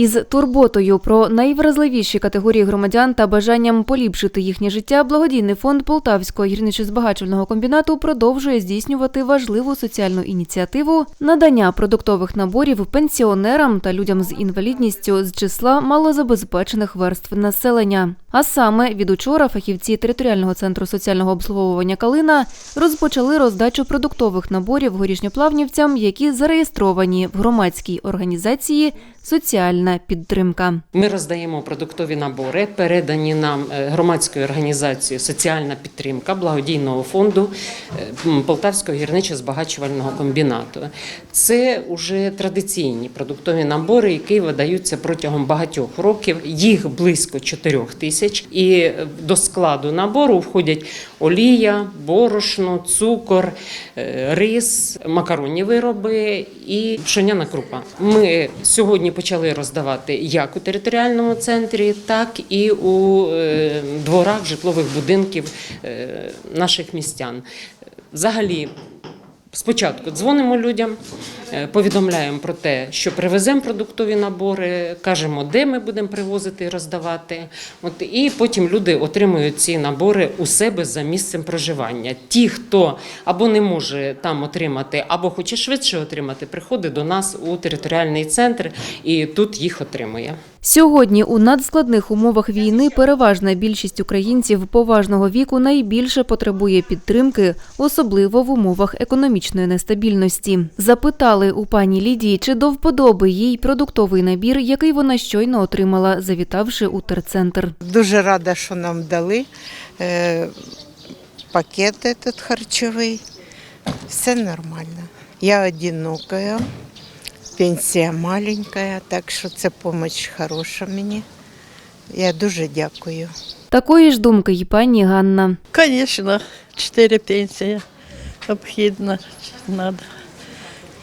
Із турботою про найвразливіші категорії громадян та бажанням поліпшити їхнє життя, благодійний фонд Полтавського гірничо-збагачувального комбінату продовжує здійснювати важливу соціальну ініціативу надання продуктових наборів пенсіонерам та людям з інвалідністю з числа малозабезпечених верств населення. А саме від учора фахівці територіального центру соціального обслуговування Калина розпочали роздачу продуктових наборів горішньоплавнівцям, які зареєстровані в громадській організації Соціальна підтримка. Ми роздаємо продуктові набори, передані нам е, громадською організацією Соціальна підтримка благодійного фонду е, Полтавського гірничо-збагачувального комбінату. Це вже традиційні продуктові набори, які видаються протягом багатьох років. Їх близько 4 тисяч. І е, до складу набору входять олія, борошно, цукор, е, рис, макаронні вироби і пшеняна крупа. Ми сьогодні почали роздавати як у територіальному центрі, так і у е, дворах житлових будинків е, наших містян. Взагалі. Спочатку дзвонимо людям, е, повідомляємо про те, що привеземо продуктові набори, кажемо, де ми будемо привозити і роздавати. От, і потім люди отримують ці набори у себе за місцем проживання. Ті, хто або не може там отримати, або хоче швидше отримати, приходить до нас у територіальний центр і тут їх отримує. Сьогодні у надскладних умовах війни переважна більшість українців поважного віку найбільше потребує підтримки, особливо в умовах економічної нестабільності. Запитали у пані Лідії, чи до вподоби їй продуктовий набір, який вона щойно отримала, завітавши у терцентр. Дуже рада, що нам дали е, пакет этот харчовий. Все нормально. Я одинокая, пенсія маленькая, так що це допомога хороша мені. Я дуже дякую. Такої ж думки й пані Ганна. Конечно, чотири пенсії. Обхідно, надо.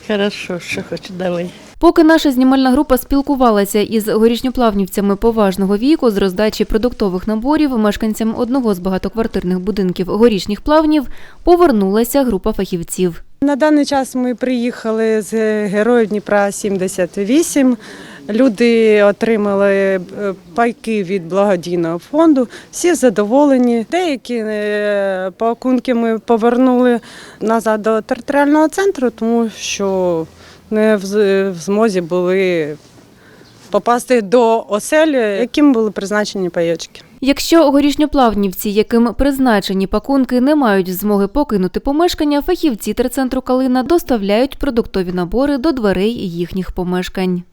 Хорошо, що хоч дали. Поки наша знімальна група спілкувалася із горішньоплавнівцями поважного віку з роздачі продуктових наборів мешканцям одного з багатоквартирних будинків горішніх плавнів, повернулася група фахівців. На даний час ми приїхали з героїв Дніпра 78. Люди отримали е, пайки від благодійного фонду. Всі задоволені. Деякі е, пакунки ми повернули назад до територіального центру, тому що не в змозі були попасти до оселі, яким були призначені пайочки. Якщо горішньоплавнівці, яким призначені пакунки, не мають змоги покинути помешкання, фахівці терцентру Калина доставляють продуктові набори до дверей їхніх помешкань.